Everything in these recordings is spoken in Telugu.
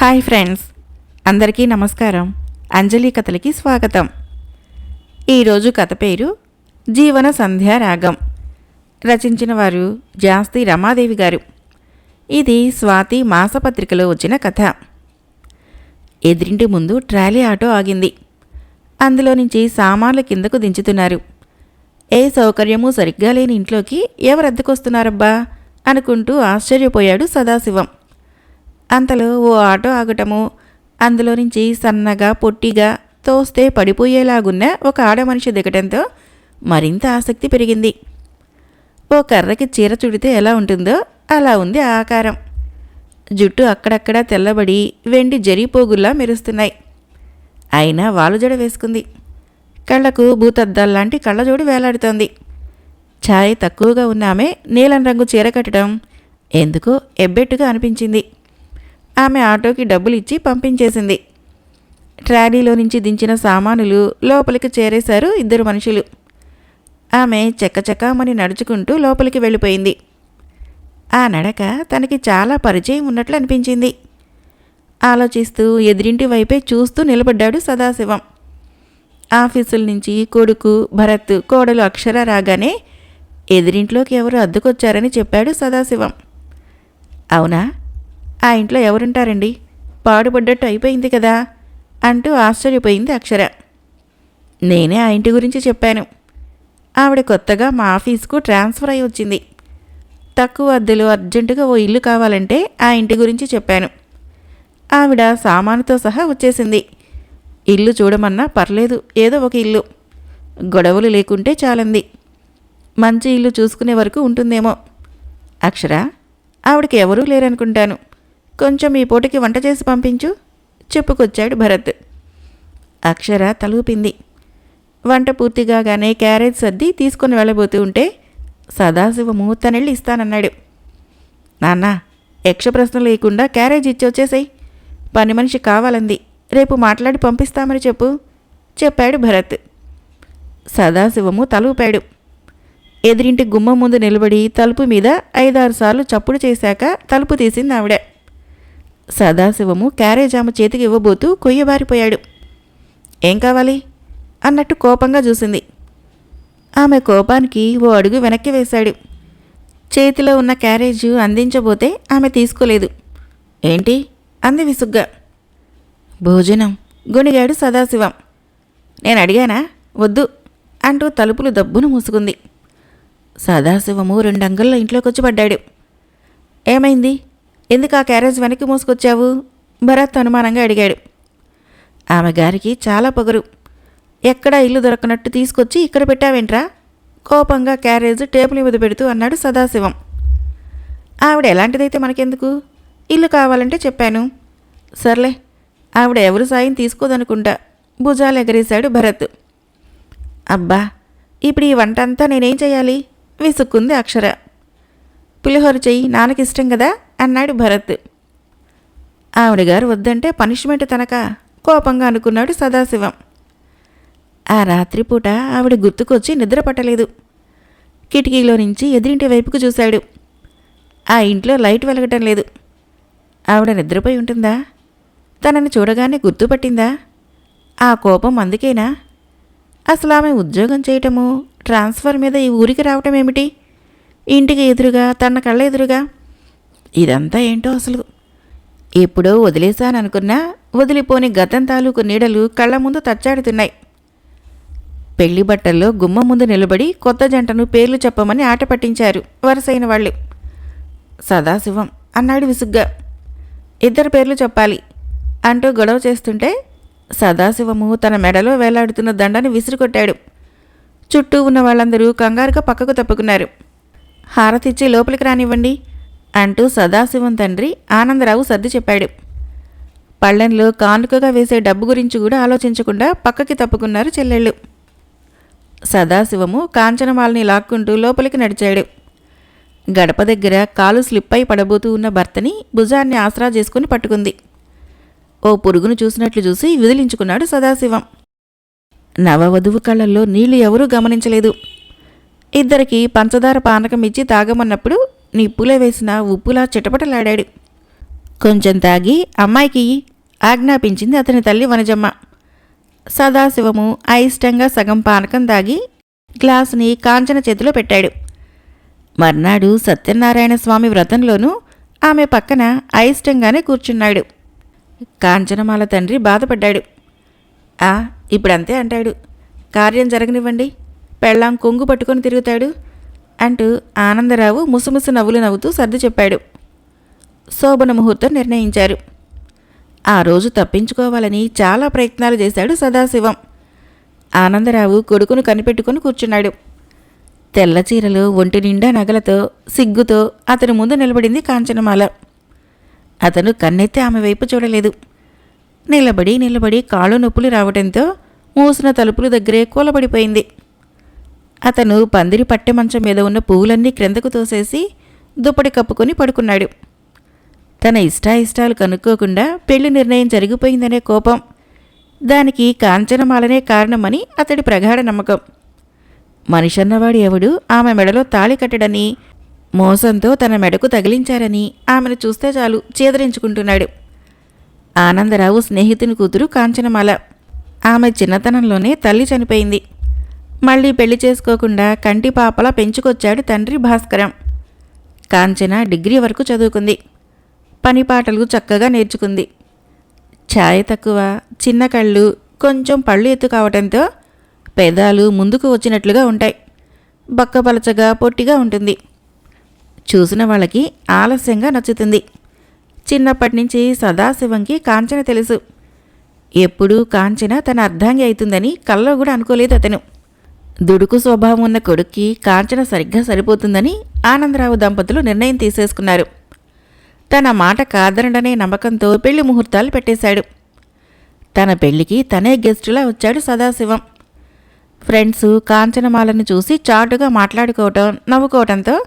హాయ్ ఫ్రెండ్స్ అందరికీ నమస్కారం. అంజలి కథలకి స్వాగతం. ఈరోజు కథ పేరు జీవన సంధ్యా రాగం. రచించిన వారు జాస్తి రమాదేవి గారు. ఇది స్వాతి మాసపత్రికలో వచ్చిన కథ. ఎదిరింటి ముందు ట్రాలీ ఆటో ఆగింది. అందులో నుంచి సామాన్లు కిందకు దించుతున్నారు. ఏ సౌకర్యము సరిగ్గా లేని ఇంట్లోకి ఎవరు అద్దెకొస్తున్నారబ్బా? అనుకుంటూ ఆశ్చర్యపోయాడు సదాశివం. అంతలో ఓ ఆటో ఆగటము. అందులో నుంచి సన్నగా పొట్టిగా తోస్తే పడిపోయేలాగున్న ఒక ఆడ మనిషి దిగటంతో మరింత ఆసక్తి పెరిగింది. ఓ కర్రకి చీర చుడితే ఎలా ఉంటుందో అలా ఉంది ఆ ఆకారం. జుట్టు అక్కడక్కడ తెల్లబడి వెండి జరిపోగుల్లా మెరుస్తున్నాయి. అయినా వాలుజడ వేసుకుంది. కళ్ళకు భూతద్దాల్లాంటి కళ్ళజోడు వేలాడుతోంది. ఛాయ్ తక్కువగా ఉన్న ఆమె నీలం రంగు చీర కట్టడం ఎందుకో ఎబ్బెట్టుగా అనిపించింది. ఆమె ఆటోకి డబ్బులు ఇచ్చి పంపించేసింది. ట్రాలీలో నుంచి దించిన సామానులు లోపలికి చేరేశారు ఇద్దరు మనుషులు. ఆమె చెక్కచెక్కమని నడుచుకుంటూ లోపలికి వెళ్ళిపోయింది. ఆ నడక తనకి చాలా పరిచయం ఉన్నట్లు అనిపించింది. ఆలోచిస్తూ ఎదిరింటి వైపే చూస్తూ నిలబడ్డాడు సదాశివం. ఆఫీసుల నుంచి కొడుకు భరత్ కోడలు అక్షర రాగానే ఎదిరింట్లోకి ఎవరు అద్దెకొచ్చారని చెప్పాడు సదాశివం. అవునా? ఆ ఇంట్లో ఎవరుంటారండి? పాడుపడ్డట్టు అయిపోయింది కదా? అంటూ ఆశ్చర్యపోయింది అక్షర. నేనే ఆ ఇంటి గురించి చెప్పాను. ఆవిడ కొత్తగా మా ఆఫీస్కు ట్రాన్స్ఫర్ అయి వచ్చింది. తక్కువ అద్దెలు అర్జెంటుగా ఓ ఇల్లు కావాలంటే ఆ ఇంటి గురించి చెప్పాను. ఆవిడ సామానుతో సహా వచ్చేసింది. ఇల్లు చూడమన్నా పర్లేదు ఏదో ఒక ఇల్లు. గొడవలు లేకుంటే చాలంది. మంచి ఇల్లు చూసుకునే వరకు ఉంటుందేమో. అక్షర ఆవిడకి ఎవరూ లేరనుకుంటాను. కొంచెం ఈ పూటకి వంట చేసి పంపించు చెప్పుకొచ్చాడు భరత్. అక్షర తలూపింది. వంట పూర్తిగానే క్యారేజ్ సర్ది తీసుకొని వెళ్ళబోతూ ఉంటే సదాశివము తనెళ్ళి ఇస్తానన్నాడు. నాన్న యక్ష ప్రశ్న లేకుండా క్యారేజ్ ఇచ్చి వచ్చేసాయి. పని మనిషి కావాలంది. రేపు మాట్లాడి పంపిస్తామని చెప్పు చెప్పాడు భరత్. సదాశివము తలూపాడు. ఎదిరింటి గుమ్మం ముందు నిలబడి తలుపు మీద ఐదారు సార్లు చప్పుడు చేశాక తలుపు తీసింది ఆవిడ. సదాశివము క్యారేజ్ ఆమె చేతికి ఇవ్వబోతూ కొయ్యబారిపోయాడు. ఏం కావాలి? అన్నట్టు కోపంగా చూసింది. ఆమె కోపానికి ఓ అడుగు వెనక్కి వేశాడు. చేతిలో ఉన్న క్యారేజ్ అందించబోతే ఆమె తీసుకోలేదు. ఏంటి? అంది విసుగ్గా. భోజనం గుణిగాడు సదాశివం. నేను అడిగానా? వద్దు అంటూ తలుపులు దబ్బును మూసుకుంది. సదాశివము రెండంగుల్లో ఇంట్లోకి వచ్చి పడ్డాడు. ఏమైంది? ఎందుకు ఆ క్యారేజ్ వెనక్కి మోసుకొచ్చావు? భరత్ అనుమానంగా అడిగాడు. ఆమె గారికి చాలా పొగరు. ఎక్కడా ఇల్లు దొరకనట్టు తీసుకొచ్చి ఇక్కడ పెట్టావేంట్రా? కోపంగా క్యారేజ్ టేబుల్ మీద పెడుతూ అన్నాడు సదాశివం. ఆవిడ ఎలాంటిదైతే మనకెందుకు? ఇల్లు కావాలంటే చెప్పాను. సర్లే ఆవిడ ఎవరు సాయం తీసుకోదనుకుంటా. భుజాలు ఎగరేశాడు భరత్. అబ్బా ఇప్పుడు ఈ వంట అంతా నేనేం చేయాలి? విసుక్కుంది అక్షర. పులిహోర చెయ్యి నాన్నకిష్టం కదా? అన్నాడు భరత్. ఆవిడ గారు వద్దంటే పనిష్మెంట్ తనక కోపంగా అనుకున్నాడు సదాశివం. ఆ రాత్రిపూట ఆవిడ గుర్తుకొచ్చి నిద్ర పట్టలేదు. కిటికీలో నుంచి ఎదిరింటి వైపుకు చూశాడు. ఆ ఇంట్లో లైట్ వెలగటం లేదు. ఆవిడ నిద్రపోయి ఉంటుందా? తనని చూడగానే గుర్తుపట్టిందా? ఆ కోపం అందుకేనా? అసలు ఆమె ఉద్యోగం చేయటము ట్రాన్స్ఫర్ మీద ఈ ఊరికి రావటం ఏమిటి ఇంటికి ఎదురుగా తన కళ్ళ ఎదురుగా ఇదంతా ఏంటో అసలు? ఎప్పుడో వదిలేశాననుకున్నా వదిలిపోని గతం తాలూకు నీడలు కళ్ళ ముందు తచ్చాడుతున్నాయి. పెళ్ళి బట్టల్లో గుమ్మ ముందు నిలబడి కొత్త జంటను పేర్లు చెప్పమని ఆట పట్టించారు వరుసైన వాళ్ళు. సదాశివం అన్నాడు విసుగ్గా. ఇద్దరు పేర్లు చెప్పాలి అంటూ గొడవ చేస్తుంటే సదాశివము తన మెడలో వేలాడుతున్న దండని విసిరికొట్టాడు. చుట్టూ ఉన్న వాళ్ళందరూ కంగారుగా పక్కకు తప్పుకున్నారు. హారతిచ్చి లోపలికి రానివ్వండి. అంటూ సదాశివం తండ్రి ఆనందరావు సర్ది చెప్పాడు. పళ్ళెంలో కానుకగా వేసే డబ్బు గురించి కూడా ఆలోచించకుండా పక్కకి తప్పుకున్నారు చెల్లెళ్ళు. సదాశివము కాంచనమాలని లాక్కుంటూ లోపలికి నడిచాడు. గడప దగ్గర కాలు స్లిప్ అయి పడబోతూ ఉన్న భర్తని భుజాన్ని ఆసరా చేసుకుని పట్టుకుంది. ఓ పురుగును చూసినట్లు చూసి విదిలించుకున్నాడు సదాశివం. నవవధువు కళ్ళల్లో నీళ్ళు ఎవరూ గమనించలేదు. ఇద్దరికి పంచదార పానకం ఇచ్చి తాగమన్నప్పుడు నిప్పులో వేసిన ఉప్పులా చిటపటలాడాడు. కొంచెం తాగి అమ్మాయికి ఆజ్ఞాపించింది అతని తల్లి వనజమ్మ. సదాశివము అయిష్టంగా సగం పానకం తాగి గ్లాసుని కాంచన చేతిలో పెట్టాడు. మర్నాడు సత్యనారాయణ స్వామి వ్రతంలోనూ ఆమె పక్కన అయిష్టంగానే కూర్చున్నాడు. కాంచనమాల తండ్రి బాధపడ్డాడు. ఆ ఇప్పుడంతే అంటాడు. కార్యం జరగనివ్వండి. పెళ్ళాం కొంగు పట్టుకొని తిరుగుతాడు అంటూ ఆనందరావు ముసుముసు నవ్వులు నవ్వుతూ సర్ది చెప్పాడు. శోభన ముహూర్తం నిర్ణయించారు. ఆ రోజు తప్పించుకోవాలని చాలా ప్రయత్నాలు చేశాడు సదాశివం. ఆనందరావు కొడుకును కనిపెట్టుకుని కూర్చున్నాడు. తెల్ల చీరలో ఒంటి నిండా నగలతో సిగ్గుతో అతని ముందు నిలబడింది కాంచనమాల. అతను కన్నెత్తి ఆమె వైపు చూడలేదు. నిలబడి నిలబడి కాళ్ళు నొప్పులు రావడంతో మూసిన తలుపుల దగ్గరే కూలబడిపోయింది. అతను పందిరి పట్టె మంచం మీద ఉన్న పువ్వులన్నీ క్రిందకు తోసేసి దుప్పటి కప్పుకొని పడుకున్నాడు. తన ఇష్టాయిష్టాలు కనుక్కోకుండా పెళ్ళి నిర్ణయం జరిగిపోయిందనే కోపం దానికి కాంచనమాలనే కారణమని అతడి ప్రగాఢ నమ్మకం. మనిషన్నవాడు ఎవడు ఆమె మెడలో తాళి కట్టడని మోసంతో తన మెడకు తగిలించారని ఆమెను చూస్తే చాలు చేదరించుకుంటున్నాడు. ఆనందరావు స్నేహితుని కూతురు కాంచనమాల. ఆమె చిన్నతనంలోనే తల్లి చనిపోయింది. మళ్ళీ పెళ్ళి చేసుకోకుండా కంటి పాపలా పెంచుకొచ్చాడు తండ్రి భాస్కరం. కాంచన డిగ్రీ వరకు చదువుకుంది. పని పాటలు చక్కగా నేర్చుకుంది. ఛాయ తక్కువ చిన్న కళ్ళు కొంచెం పళ్ళు ఎత్తు కావడంతో పెదాలు ముందుకు వచ్చినట్లుగా ఉంటాయి. బక్కపలచగా పొట్టిగా ఉంటుంది. చూసిన వాళ్ళకి ఆలస్యంగా నచ్చుతుంది. చిన్నప్పటి నుంచి సదాశివంకి కాంచన తెలుసు. ఎప్పుడూ కాంచన తన అర్ధాంగి అవుతుందని కల్లో కూడా అనుకోలేదు అతను. దుడుకు స్వభావం ఉన్న కొడుక్కి కాంచన సరిగ్గా సరిపోతుందని ఆనందరావు దంపతులు నిర్ణయం తీసేసుకున్నారు. తన మాట కాదనడనే నమ్మకంతో పెళ్ళి ముహూర్తాలు పెట్టేశాడు. తన పెళ్ళికి తనే గెస్టులా వచ్చాడు సదాశివం. ఫ్రెండ్స్ కాంచనమాలను చూసి చాటుగా మాట్లాడుకోవటం నవ్వుకోవటంతో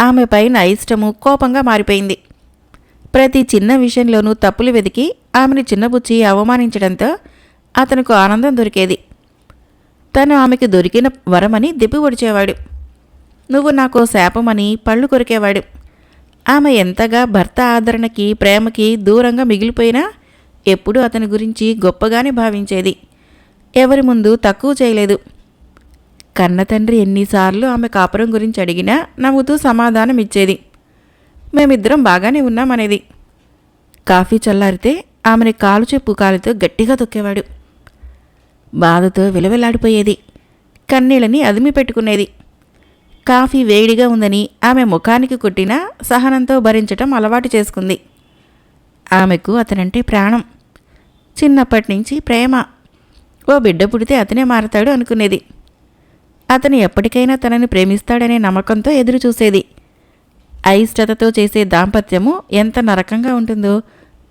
ఆమె పైన ఇష్టము కోపంగా మారిపోయింది. ప్రతి చిన్న విషయంలోనూ తప్పులు వెతికి ఆమెను చిన్నబుచ్చి అవమానించడంతో అతనికి ఆనందం దొరికేది. తను ఆమెకి దొరికిన వరమని దిప్పి ఒడిచేవాడు నువ్వు నాకో శాపమని పళ్ళు కొరికేవాడు. ఆమె ఎంతగా భర్త ఆదరణకి ప్రేమకి దూరంగా మిగిలిపోయినా ఎప్పుడూ అతని గురించి గొప్పగానే భావించేది. ఎవరి ముందు తక్కువ చేయలేదు. కన్న తండ్రి ఎన్నిసార్లు ఆమె కాపురం గురించి అడిగినా నవ్వుతూ సమాధానం ఇచ్చేది. మేమిద్దరం బాగానే ఉన్నామనేది. కాఫీ చల్లారితే ఆమెని కాలు చెప్పు కాలుతో గట్టిగా తొక్కేవాడు. బాధతో విలవిలాడిపోయేది. కన్నీళ్ళని అదిమి పెట్టుకునేది. కాఫీ వేడిగా ఉందని ఆమె ముఖానికి కొట్టినా సహనంతో భరించటం అలవాటు చేసుకుంది. ఆమెకు అతనంటే ప్రాణం. చిన్నప్పటి నుంచి ప్రేమ. ఓ బిడ్డ పుడితే అతనే మారతాడు అనుకునేది. అతను ఎప్పటికైనా తనని ప్రేమిస్తాడనే నమ్మకంతో ఎదురుచూసేది. అయిష్టతతో చేసే దాంపత్యము ఎంత నరకంగా ఉంటుందో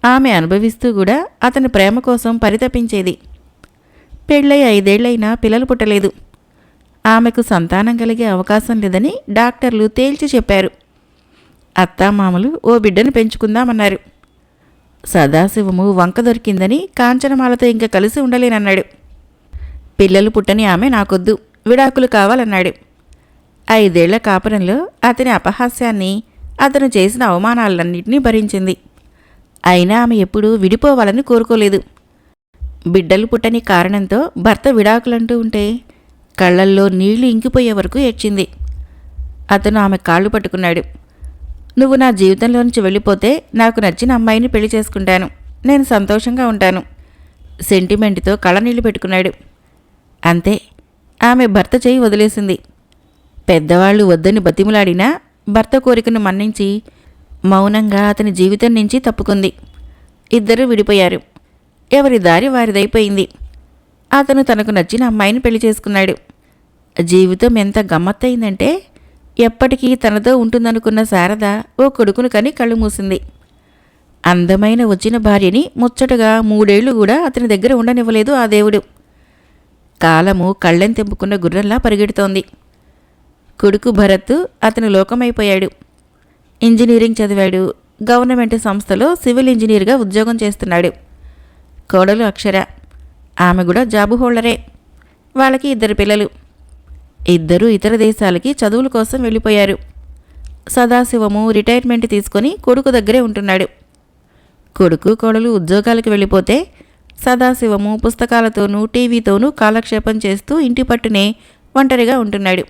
ఆమె అనుభవిస్తూ కూడా అతని ప్రేమ కోసం పరితపించేది. పెళ్ళై ఐదేళ్ళైనా పిల్లలు పుట్టలేదు. ఆమెకు సంతానం కలిగే అవకాశం లేదని డాక్టర్లు తేల్చి చెప్పారు. అత్తామామలు ఓ బిడ్డను పెంచుకుందామన్నారు. సదాశివము వంక దొరికిందని కాంచనమాలతో ఇంకా కలిసి ఉండలేనన్నాడు. పిల్లలు పుట్టని ఆమె నాకొద్దు విడాకులు కావాలన్నాడు. ఐదేళ్ళ కాపురంలో అతని అపహాస్యాన్ని అతను చేసిన అవమానాలన్నింటినీ భరించింది. అయినా ఆమె ఎప్పుడూ విడిపోవాలని కోరుకోలేదు. బిడ్డలు పుట్టని కారణంతో భర్త విడాకులంటూ ఉంటే కళ్ళల్లో నీళ్ళు ఇంకిపోయే వరకు ఏడ్చింది. అతను ఆమె కాళ్ళు పట్టుకున్నాడు. నువ్వు నా జీవితంలో నుంచి వెళ్ళిపోతే నాకు నచ్చిన అమ్మాయిని పెళ్ళి చేసుకుంటాను. నేను సంతోషంగా ఉంటాను. సెంటిమెంట్తో కళ్ళనీళ్ళు పెట్టుకున్నాడు. అంతే. ఆమె భర్త చేయి వదిలేసింది. పెద్దవాళ్ళు వద్దని బతిములాడినా భర్త కోరికను మన్నించి మౌనంగా అతని జీవితం నుంచి తప్పుకుంది. ఇద్దరు విడిపోయారు. ఎవరి దారి వారిదైపోయింది. అతను తనకు నచ్చిన అమ్మాయిని పెళ్ళి చేసుకున్నాడు. జీవితం ఎంత గమ్మత్తయిందంటే ఎప్పటికీ తనతో ఉంటుందనుకున్న శారద ఓ కొడుకును కని కళ్ళు మూసింది. అందమైన వచ్చిన భార్యని ముచ్చటగా మూడేళ్ళు కూడా అతని దగ్గర ఉండనివ్వలేదు ఆ దేవుడు. కాలము కళ్ళెం తెంపుకున్న గుర్రంలా పరిగెడుతోంది. కొడుకు భరత్ అతను లోకమైపోయాడు. ఇంజనీరింగ్ చదివాడు. గవర్నమెంట్ సంస్థలో సివిల్ ఇంజనీర్గా ఉద్యోగం చేస్తున్నాడు. కోడలు అక్షర. ఆమె కూడా జాబు హోల్డరే. వాళ్ళకి ఇద్దరు పిల్లలు. ఇద్దరూ ఇతర దేశాలకి చదువుల కోసం వెళ్ళిపోయారు. సదాశివము రిటైర్మెంట్ తీసుకొని కొడుకు దగ్గరే ఉంటున్నాడు. కొడుకు కోడలు ఉద్యోగాలకు వెళ్ళిపోతే సదాశివము పుస్తకాలతోనూ టీవీతోనూ కాలక్షేపం చేస్తూ ఇంటి పట్టునే ఒంటరిగా ఉంటున్నాడు.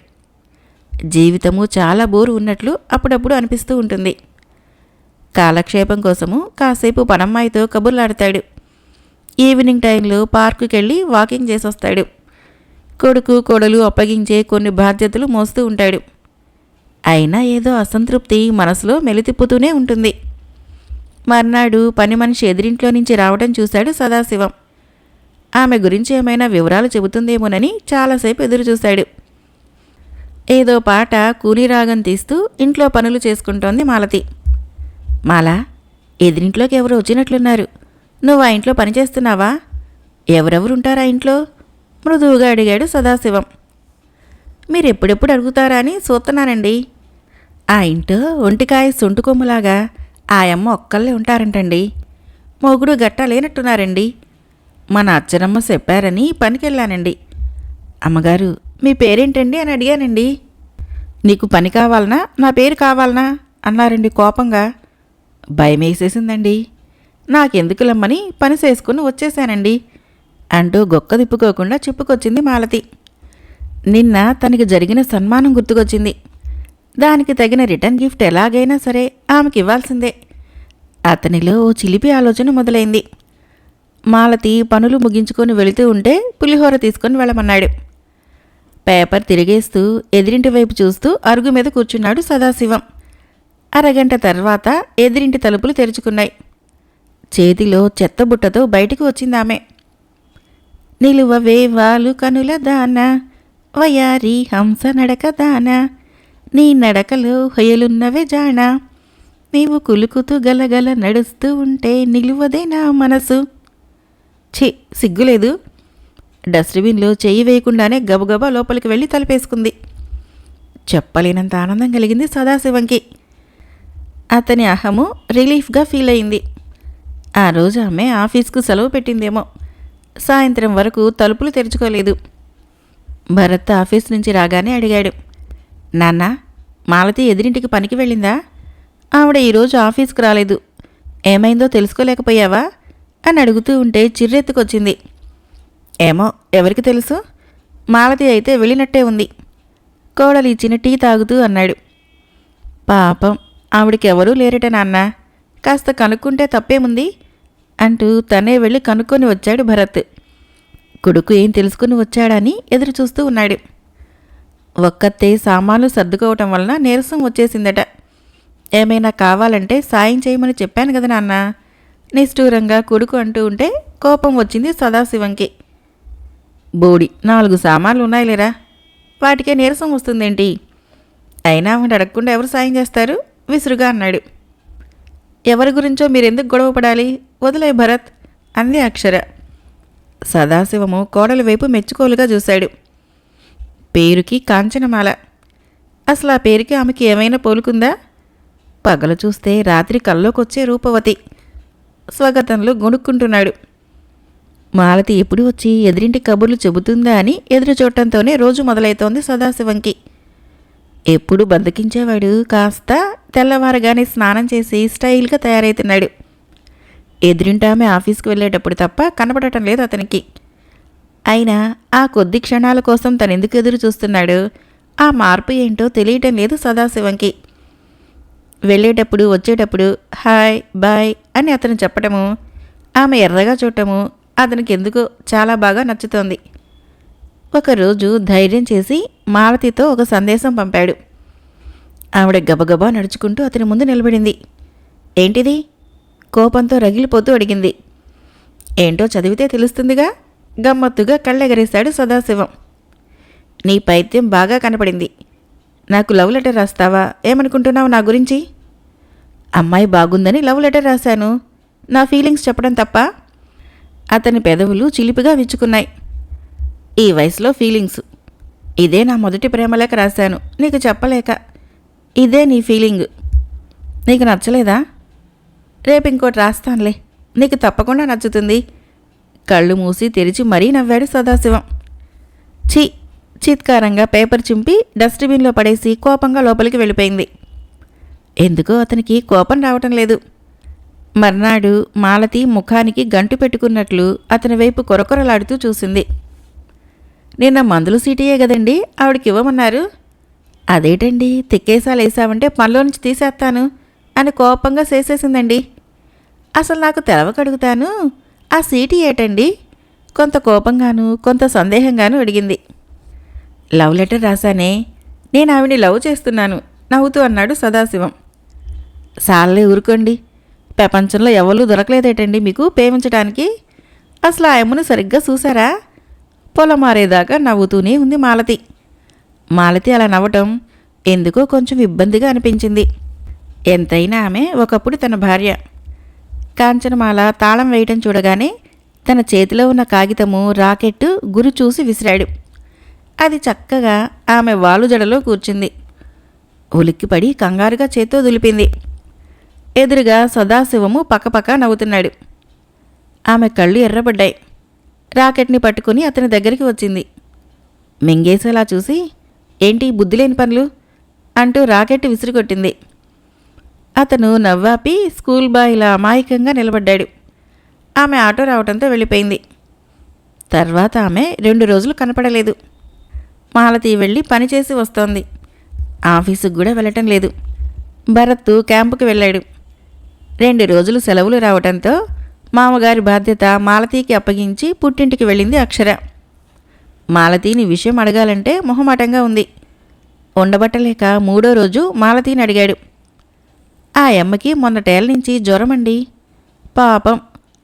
జీవితము చాలా బోరు ఉన్నట్లు అప్పుడప్పుడు అనిపిస్తూ ఉంటుంది. కాలక్షేపం కోసము కాసేపు పనమ్మాయితో కబుర్లాడతాడు. ఈవినింగ్ టైంలో పార్కుకి వెళ్ళి వాకింగ్ చేసొస్తాడు. కొడుకు కోడలు అప్పగించే కొన్ని బాధ్యతలు మోస్తూ ఉంటాడు. అయినా ఏదో అసంతృప్తి మనసులో మెలితిప్పుతూనే ఉంటుంది. మర్నాడు పని మనిషి ఎదిరింట్లో నుంచి రావడం చూశాడు సదాశివం. ఆమె గురించి ఏమైనా వివరాలు చెబుతుందేమోనని చాలాసేపు ఎదురు చూశాడు. ఏదో పాట కూనిరాగం తీస్తూ ఇంట్లో పనులు చేసుకుంటోంది మాలతి. మాలా ఎదిరింట్లోకి ఎవరు వచ్చినట్లున్నారు. నువ్వు ఆ ఇంట్లో పనిచేస్తున్నావా ఎవరెవరు ఉంటారా ఇంట్లో? మృదువుగా అడిగాడు సదాశివం. మీరు ఎప్పుడెప్పుడు అడుగుతారా అని చూస్తున్నానండి ఆ ఇంట్లో ఒంటికాయ సొంటు కొమ్ములాగా ఆయమ్మ ఒక్కళ్ళే ఉంటారంటండి. మొగుడు గట్టా లేనట్టున్నారండి. మన అచ్చనమ్మ చెప్పారని పనికెళ్ళానండి. అమ్మగారు మీ పేరేంటండి అని అడిగానండి. నీకు పని కావాలనా? నా పేరు కావాలనా? అన్నారండి కోపంగా. భయం వేసేసిందండి నాకెందుకులమ్మని పని చేసుకుని వచ్చేసానండి అంటూ గొక్క తిప్పుకోకుండా చెప్పుకొచ్చింది మాలతి. నిన్న తనకి జరిగిన సన్మానం గుర్తుకొచ్చింది. దానికి తగిన రిటర్న్ గిఫ్ట్ ఎలాగైనా సరే ఆమెకి ఇవ్వాల్సిందే. అతనిలో ఓ చిలిపి ఆలోచన మొదలైంది. మాలతి పనులు ముగించుకొని వెళుతూ ఉంటే పులిహోర తీసుకొని వెళ్ళమన్నాడు. పేపర్ తిరిగేస్తూ ఎదిరింటి వైపు చూస్తూ అరుగు మీద కూర్చున్నాడు సదాశివం. అరగంట తర్వాత ఎదిరింటి తలుపులు తెరుచుకున్నాయి. చేతిలో చెత్తబుట్టతో బయటికి వచ్చిందామె. నిలువ వేవాలు కనుల దాన వయారి హంస నడక దాన నీ నడకలో హొయలున్నవే జాణ నీవు కులుకుతూ గలగల నడుస్తూ ఉంటే నిలువదే నా మనసు. ఛీ సిగ్గులేదు. డస్ట్బిన్లో చెయ్యి వేయకుండానే గబగబా లోపలికి వెళ్ళి తలపేసుకుంది. చెప్పలేనంత ఆనందం కలిగింది సదాశివంకి. అతని అహము రిలీఫ్గా ఫీల్ అయింది ఆ రోజు ఆమె ఆఫీస్కు సెలవు పెట్టిందేమో. సాయంత్రం వరకు తలుపులు తెరుచుకోలేదు. భరత్ ఆఫీస్ నుంచి రాగానే అడిగాడు నాన్న మాలతి ఎదిరింటికి పనికి వెళ్ళిందా? ఆవిడ ఈరోజు ఆఫీస్కి రాలేదు. ఏమైందో తెలుసుకోలేకపోయావా? అని అడుగుతూ ఉంటే చిర్రెత్తుకొచ్చింది. ఏమో ఎవరికి తెలుసు? మాలతి అయితే వెళ్ళినట్టే ఉంది. కోడలు ఇచ్చిన టీ తాగుతూ అన్నాడు. పాపం ఆవిడకెవరూ లేరట నాన్న. కాస్త కనుక్కుంటే తప్పేముంది? అంటూ తనే వెళ్ళి కనుక్కొని వచ్చాడు భరత్. కొడుకు ఏం తెలుసుకుని వచ్చాడని ఎదురు చూస్తూ ఉన్నాడు. ఒక్కతే సామాన్లు సర్దుకోవటం వలన నీరసం వచ్చేసిందట. ఏమైనా కావాలంటే సాయం చేయమని చెప్పాను కదా నాన్న. నిష్ఠూరంగా కొడుకు అంటూ ఉంటే కోపం వచ్చింది సదాశివంకి. బోడి నాలుగు సామాన్లు ఉన్నాయి లేరా వాటికే నీరసం వస్తుందేంటి? అయినా ఆవిడ అడగకుండా ఎవరు సాయం చేస్తారు? విసురుగా అన్నాడు. ఎవరి గురించో మీరెందుకు గొడవ పడాలి వదిలే భరత్ అంది అక్షర. సదాశివము కోడలి వైపు మెచ్చుకోలుగా చూశాడు. పేరుకి కాంచనమాల. అసలు ఆ పేరుకి ఆమెకి ఏమైనా పోలుకుందా? పగలు చూస్తే రాత్రి కల్లోకొచ్చే రూపవతి. స్వగతంలో గొణుక్కుంటున్నాడు. మాలతి ఎప్పుడు వచ్చి ఎదిరింటి కబుర్లు చెబుతుందా అని ఎదురు చూడటంతోనే రోజు మొదలైతోంది సదాశివంకి. ఎప్పుడు బద్దకించేవాడు కాస్త తెల్లవారుగానే స్నానం చేసి స్టైల్గా తయారైతున్నాడు. ఎదురింటామె ఆఫీస్కి వెళ్ళేటప్పుడు తప్ప కనపడటం లేదు అతనికి. అయినా ఆ కొద్ది క్షణాల కోసం తను ఎందుకు ఎదురు చూస్తున్నాడు? ఆ మార్పు ఏంటో తెలియటం లేదు సదాశివంకి. వెళ్ళేటప్పుడు వచ్చేటప్పుడు హాయ్ బాయ్ అని అతను చెప్పటము ఆమె ఎర్రగా చూడటము అతనికి ఎందుకో చాలా బాగా నచ్చుతోంది. ఒకరోజు ధైర్యం చేసి మాలతితో ఒక సందేశం పంపాడు. ఆవిడ గబగబా నడుచుకుంటూ అతని ముందు నిలబడింది. ఏంటిది? కోపంతో రగిలిపోతూ అడిగింది. ఏంటో చదివితే తెలుస్తుందిగా? గమ్మత్తుగా కళ్ళెగరేశాడు సదాశివం. నీ పైత్యం బాగా కనపడింది. నాకు లవ్ లెటర్ రాస్తావా? ఏమనుకుంటున్నావు నా గురించి? అమ్మాయి బాగుందని లవ్ లెటర్ రాశాను. నా ఫీలింగ్స్ చెప్పడం తప్ప. అతని పెదవులు చిలిపిగా విచ్చుకున్నాయి. ఈ వయసులో ఫీలింగ్స్. ఇదే నా మొదటి ప్రేమలేక రాశాను. నీకు చెప్పలేక. ఇదే నీ ఫీలింగ్. నీకు నచ్చలేదా? రేపు ఇంకోటి రాస్తానులే. నీకు తప్పకుండా నచ్చుతుంది. కళ్ళు మూసి తెరిచి మరీ నవ్వాడు సదాశివం. ఛీ చీత్కారంగా పేపర్ చింపి డస్ట్బిన్లో పడేసి కోపంగా లోపలికి వెళ్ళిపోయింది. ఎందుకో అతనికి కోపం రావటం లేదు. మర్నాడు మాలతి ముఖానికి గంటు పెట్టుకున్నట్లు అతని వైపు కొరకొరలాడుతూ చూసింది. నిన్న మందులు సీటీయే కదండి ఆవిడకి ఇవ్వమన్నారు. అదేటండి తిక్కేసాలు వేసావంటే పనిలో నుంచి తీసేస్తాను. అని కోపంగా చేసేసిందండి. అసలు నాకు తెలవకడుగుతాను. ఆ సీటీ ఏటండి? కొంత కోపంగాను కొంత సందేహంగాను అడిగింది. లవ్ లెటర్ రాశానే నేను ఆవిడ్ని లవ్ చేస్తున్నాను నవ్వుతూ అన్నాడు సదాశివం. సాలే ఊరుకోండి. ప్రపంచంలో ఎవరూ దొరకలేదేటండి మీకు ప్రేమించడానికి అసలు ఆ అమ్మను సరిగ్గా చూసారా పొలం మారేదాకా నవ్వుతూనే ఉంది మాలతి. మాలతి అలా నవ్వటం ఎందుకో కొంచెం ఇబ్బందిగా అనిపించింది. ఎంతైనా ఆమె ఒకప్పుడు తన భార్య. కాంచనమాల తాళం వేయటం చూడగానే తన చేతిలో ఉన్న కాగితము రాకెట్టు గురి చూసి విసిరాడు. అది చక్కగా ఆమె వాలు జడలో కూర్చుంది. ఉలిక్కిపడి కంగారుగా చేత్తో దులిపింది. ఎదురుగా సదాశివము పక్కపక్క నవ్వుతున్నాడు. ఆమె కళ్ళు ఎర్రబడ్డాయి. రాకెట్ని పట్టుకుని అతని దగ్గరికి వచ్చింది. మింగేసేలా చూసి ఏంటి బుద్ధి లేని పనులు? అంటూ రాకెట్ విసిరికొట్టింది అతను నవ్వాపి స్కూల్ బాయ్లా అమాయకంగా నిలబడ్డాడు. ఆమె ఆటో రావడంతో వెళ్ళిపోయింది. తర్వాత ఆమె రెండు రోజులు కనపడలేదు. మాలతి వెళ్ళి పనిచేసి వస్తోంది. ఆఫీసుకు కూడా వెళ్ళటం లేదు. భరత్ క్యాంపుకి వెళ్ళాడు. రెండు రోజులు సెలవులు రావడంతో మామగారి బాధ్యత మాలతీకి అప్పగించి పుట్టింటికి వెళ్ళింది అక్షర. మాలతీని విషయం అడగాలంటే మొహమాటంగా ఉంది. ఉండబట్టలేక మూడో రోజు మాలతీని అడిగాడు. ఆ అమ్మకి మొన్నటేళ్ళ నుంచి జ్వరమండి. పాపం.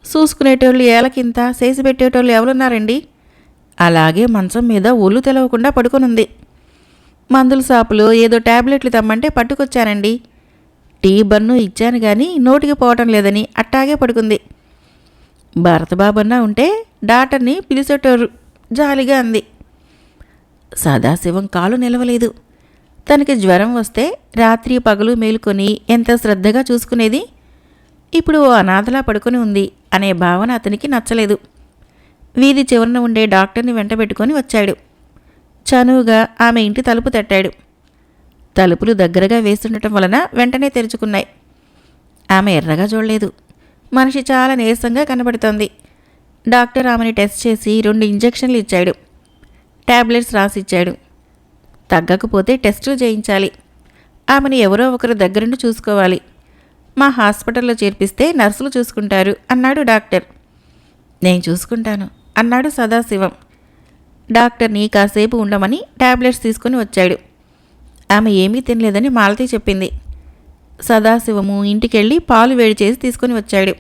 చూసుకునేటోళ్ళు ఏలకింత చేసి పెట్టేటోళ్ళు ఎవరున్నారండి? అలాగే మంచం మీద ఒళ్ళు తెలవకుండా పడుకునుంది. మందుల షాపులో ఏదో టాబ్లెట్లు తెమ్మంటే పట్టుకొచ్చానండి. టీ బన్ను ఇచ్చాను కానీ నోటికి పోవటం లేదని అట్టాగే పడుకుంది. భరతబాబన్నా ఉంటే డాక్టర్ని పిలిచేటోరు. జాలిగా అంది. సదాశివం కాలు నిలవలేదు. తనకి జ్వరం వస్తే రాత్రి పగలు మేలుకొని ఎంత శ్రద్ధగా చూసుకునేది? ఇప్పుడు ఓ అనాథలా పడుకొని ఉంది అనే భావన అతనికి నచ్చలేదు. వీధి చివరన ఉండే డాక్టర్ని వెంటబెట్టుకొని వచ్చాడు. చనువుగా ఆమె ఇంటి తలుపు తట్టాడు. తలుపులు దగ్గరగా వేస్తుండటం వలన వెంటనే తెరుచుకున్నాయి. ఆమె ఎర్రగా చూడలేదు. మనిషి చాలా నీరసంగా కనబడుతోంది. డాక్టర్ ఆమెని టెస్ట్ చేసి రెండు ఇంజెక్షన్లు ఇచ్చాడు. ట్యాబ్లెట్స్ రాసిచ్చాడు. తగ్గకపోతే టెస్టులు చేయించాలి. ఆమెను ఎవరో ఒకరు దగ్గరుండి చూసుకోవాలి. మా హాస్పిటల్లో చేర్పిస్తే నర్సులు చూసుకుంటారు అన్నాడు డాక్టర్. నేను చూసుకుంటాను అన్నాడు సదాశివం. డాక్టర్ని కాసేపు ఉండమని టాబ్లెట్స్ తీసుకుని వచ్చాడు. ఆమె ఏమీ తినలేదని మాలతి చెప్పింది. సదాశివము ఇంటికెళ్ళి పాలు వేడి చేసి తీసుకుని వచ్చాడు.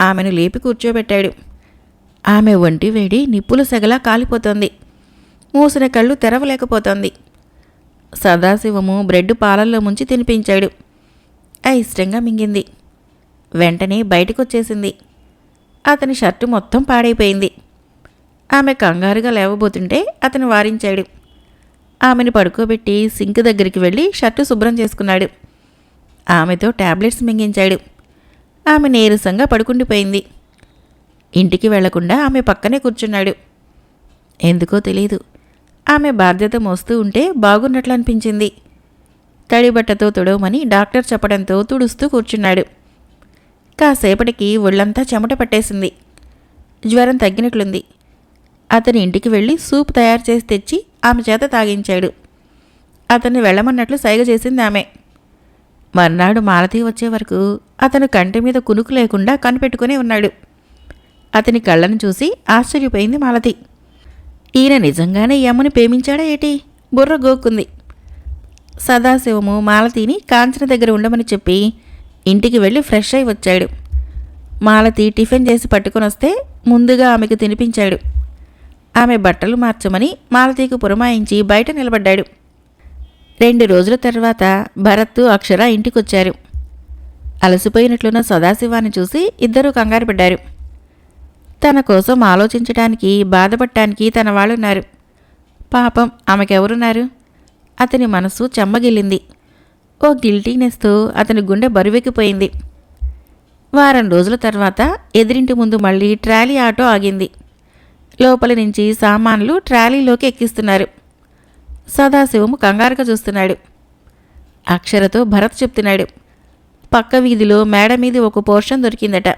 ఆమెను లేపి కూర్చోబెట్టాడు. ఆమె ఒంటి వేడి నిప్పులు సెగలా కాలిపోతుంది. మూసిన కళ్ళు తెరవలేకపోతోంది. సదాశివము బ్రెడ్ పాలల్లో ముంచి తినిపించాడు. అయిష్టంగా మింగింది. వెంటనే బయటకొచ్చేసింది. అతని షర్టు మొత్తం పాడైపోయింది. ఆమె కంగారుగా లేవబోతుంటే అతను వారించాడు. ఆమెను పడుకోబెట్టి సింక్ దగ్గరికి వెళ్ళి షర్టు శుభ్రం చేసుకున్నాడు. ఆమెతో టాబ్లెట్స్ మింగించాడు. ఆమె నీరసంగా పడుకుండిపోయింది. ఇంటికి వెళ్ళకుండా ఆమె పక్కనే కూర్చున్నాడు. ఎందుకో తెలియదు ఆమె బాధ్యత మోస్తూ ఉంటే బాగున్నట్లు అనిపించింది తడిబట్టతో తుడవమని డాక్టర్ చెప్పడంతో తుడుస్తూ కూర్చున్నాడు. కాసేపటికి ఒళ్ళంతా చెమట పట్టేసింది. జ్వరం తగ్గినట్లుంది. అతని ఇంటికి వెళ్ళి సూప్ తయారు చేసి తెచ్చి ఆమె చేత తాగించాడు. అతన్ని వెళ్ళమన్నట్లు సైగ చేసింది ఆమె. మర్నాడు మాలతీ వచ్చే వరకు అతను కంటి మీద కునుకు లేకుండా కనిపెట్టుకునే ఉన్నాడు. అతని కళ్ళను చూసి ఆశ్చర్యపోయింది మాలతి. ఈయన నిజంగానే యమ్మని ప్రేమించాడా ఏటి? బుర్ర గోక్కుంది. సదాశివము మాలతీని కాంచన దగ్గర ఉండమని చెప్పి ఇంటికి వెళ్ళి ఫ్రెష్ అయి వచ్చాడు. మాలతి టిఫిన్ చేసి పట్టుకొని వస్తే ముందుగా ఆమెకు తినిపించాడు. ఆమె బట్టలు మార్చమని మాలతీకి పురమాయించి బయట నిలబడ్డాడు. రెండు రోజుల తర్వాత భరత్ అక్షర ఇంటికొచ్చారు. అలసిపోయినట్లున్న సదాశివాన్ని చూసి ఇద్దరూ కంగారు పడ్డారు. తన కోసం ఆలోచించడానికి బాధపడటానికి తన వాళ్ళున్నారు పాపం ఆమెకెవరున్నారు? అతని మనసు చెమ్మగిల్లింది. ఓ గిల్టీనెస్తో అతని గుండె బరువెక్కిపోయింది. వారం రోజుల తర్వాత ఎదిరింటి ముందు మళ్ళీ ట్రాలీ ఆటో ఆగింది. లోపలి నుంచి సామాన్లు ట్రాలీలోకి ఎక్కిస్తున్నారు. సదాశివము కంగారుగా చూస్తున్నాడు. అక్షరతో భరత్ చెప్తున్నాడు. పక్క వీధిలో మేడ మీద ఒక పోర్షన్ దొరికిందట.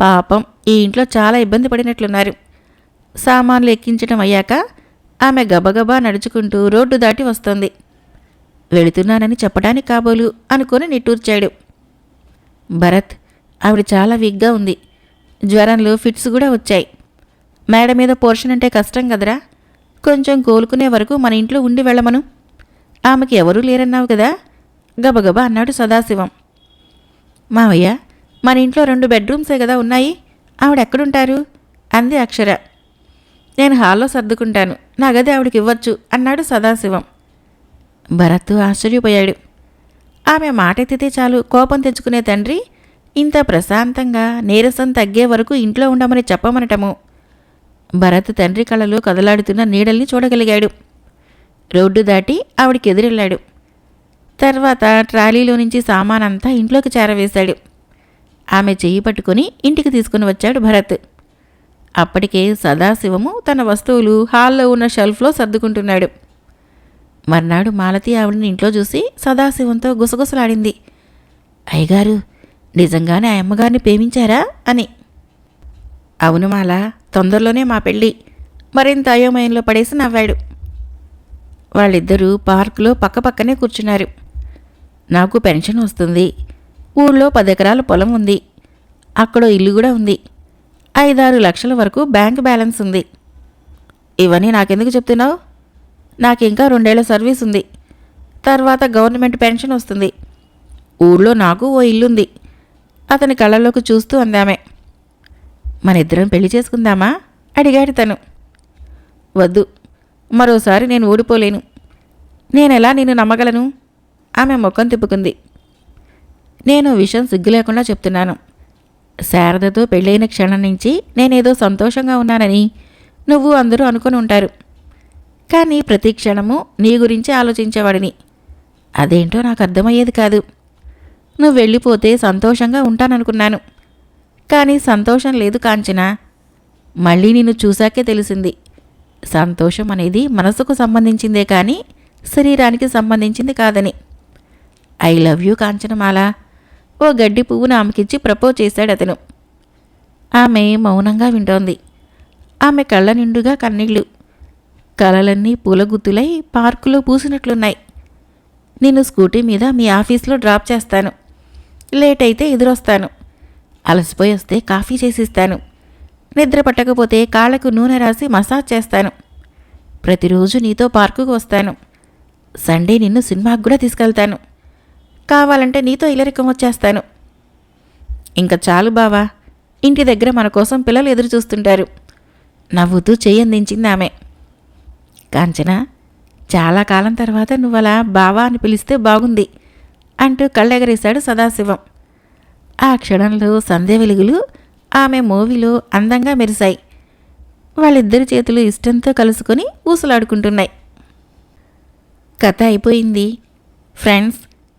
పాపం ఈ ఇంట్లో చాలా ఇబ్బంది పడినట్లున్నారు. సామాన్లు ఎక్కించడం అయ్యాక ఆమె గబగబా నడుచుకుంటూ రోడ్డు దాటి వస్తోంది. వెళుతున్నానని చెప్పడానికి కాబోలు అనుకొని నిట్టూర్చాడు. భరత్ ఆవిడ చాలా వీక్గా ఉంది. జ్వరంలో ఫిట్స్ కూడా వచ్చాయి. మేడ మీద పోర్షన్ అంటే కష్టం కదరా? కొంచెం కోలుకునే వరకు మన ఇంట్లో ఉండి వెళ్ళమను. ఆమెకి ఎవరూ లేరన్నావు కదా? గబగబా అన్నాడు సదాశివం. మావయ్య మన ఇంట్లో రెండు బెడ్రూమ్సే కదా ఉన్నాయి. ఆవిడ ఎక్కడుంటారు అంది అక్షర. నేను హాల్లో సర్దుకుంటాను. నా గది ఆవిడకి ఇవ్వచ్చు అన్నాడు సదాశివం. భరత్ ఆశ్చర్యపోయాడు. ఆమె మాట ఎత్తితే చాలు కోపం తెచ్చుకునే తండ్రి ఇంత ప్రశాంతంగా నీరసం తగ్గే వరకు ఇంట్లో ఉండమని చెప్పమనటము. భరత్ తండ్రి కళ్ళలో కదలాడుతున్న నీడల్ని చూడగలిగాడు. రోడ్డు దాటి ఆవిడకి ఎదురెళ్ళాడు తర్వాత ట్రాలీలో నుంచి సామానంతా ఇంట్లోకి చేరవేశాడు. ఆమె చెయ్యి పట్టుకుని ఇంటికి తీసుకుని వచ్చాడు భరత్. అప్పటికే సదాశివము తన వస్తువులు హాల్లో ఉన్న షెల్ఫ్లో సర్దుకుంటున్నాడు. మర్నాడు మాలతి ఆవిడని ఇంట్లో చూసి సదాశివంతో గుసగుసలాడింది. అయ్యగారు నిజంగానే ఆ అమ్మగారిని ప్రేమించారా? అని. అవును మాల తొందరలోనే మా పెళ్ళి. మరింత అయోమయంలో పడేసి నవ్వాడు. వాళ్ళిద్దరూ పార్కులో పక్కపక్కనే కూర్చున్నారు. నాకు పెన్షన్ వస్తుంది. ఊళ్ళో పదెకరాల ఎకరాల పొలం ఉంది. అక్కడో ఇల్లు కూడా ఉంది. ఐదారు లక్షల వరకు బ్యాంక్ బ్యాలెన్స్ ఉంది. ఇవన్నీ నాకెందుకు చెప్తున్నావు? నాకు ఇంకా రెండేళ్ళ సర్వీస్ ఉంది. తర్వాత గవర్నమెంట్ పెన్షన్ వస్తుంది. ఊళ్ళో నాకు ఓ ఇల్లుంది. అతని కళ్ళలోకి చూస్తూ అందామే. మన ఇద్దరం పెళ్ళి చేసుకుందామా? అడిగాడు తను. వద్దు. మరోసారి నేను ఓడిపోలేను నేనెలా నిన్ను నమ్మగలను? ఆమె ముఖం తిప్పుకుంది. నేను విషయం సిగ్గు లేకుండా చెప్తున్నాను. శారదతో పెళ్ళైన క్షణం నుంచి నేనేదో సంతోషంగా ఉన్నానని నువ్వు అందరూ అనుకుని ఉంటారు. కానీ ప్రతి క్షణము నీ గురించి ఆలోచించేవాడిని. అదేంటో నాకు అర్థమయ్యేది కాదు. నువ్వు వెళ్ళిపోతే సంతోషంగా ఉంటాననుకున్నాను. కానీ సంతోషం లేదు కాంచన. మళ్ళీ నిన్ను చూశాకే తెలిసింది. సంతోషం అనేది మనసుకు సంబంధించిందే కానీ శరీరానికి సంబంధించింది కాదని. I love you Kanchanamala. ఓ గడ్డి పువ్వును ఆమెకిచ్చి ప్రపోజ్ చేశాడు అతను. ఆమె మౌనంగా వింటోంది. ఆమె కళ్ళ నిండుగా కన్నీళ్ళు కలలన్నీ పూలగుత్తులై పార్కులో పూసినట్లున్నాయి. నేను స్కూటీ మీద మీ ఆఫీస్లో డ్రాప్ చేస్తాను. లేట్ అయితే ఎదురొస్తాను. అలసిపోయి వస్తే కాఫీ చేసిస్తాను. నిద్ర పట్టకపోతే కాళ్ళకు నూనె రాసి మసాజ్ చేస్తాను. ప్రతిరోజు నీతో పార్కుకు వస్తాను. సండే నిన్ను సినిమాకు కూడా తీసుకెళ్తాను. కావాలంటే నీతో ఇలరికం వచ్చేస్తాను. ఇంకా చాలు బావా ఇంటి దగ్గర మన కోసం పిల్లలు ఎదురు చూస్తుంటారు. నవ్వుతూ చెయ్యందించింది ఆమె. కాంచన చాలా కాలం తర్వాత నువ్వు అలా బావా అని పిలిస్తే బాగుంది అంటూ కళ్ళెగరేశాడు సదాశివం. ఆ క్షణంలో సంధ్య వెలుగులు ఆమె మూవీలో అందంగా మెరిశాయి. వాళ్ళిద్దరి చేతులు ఇష్టంతో కలుసుకొని ఊసులాడుకుంటున్నాయి. కథ అయిపోయింది. ఫ్రెండ్స్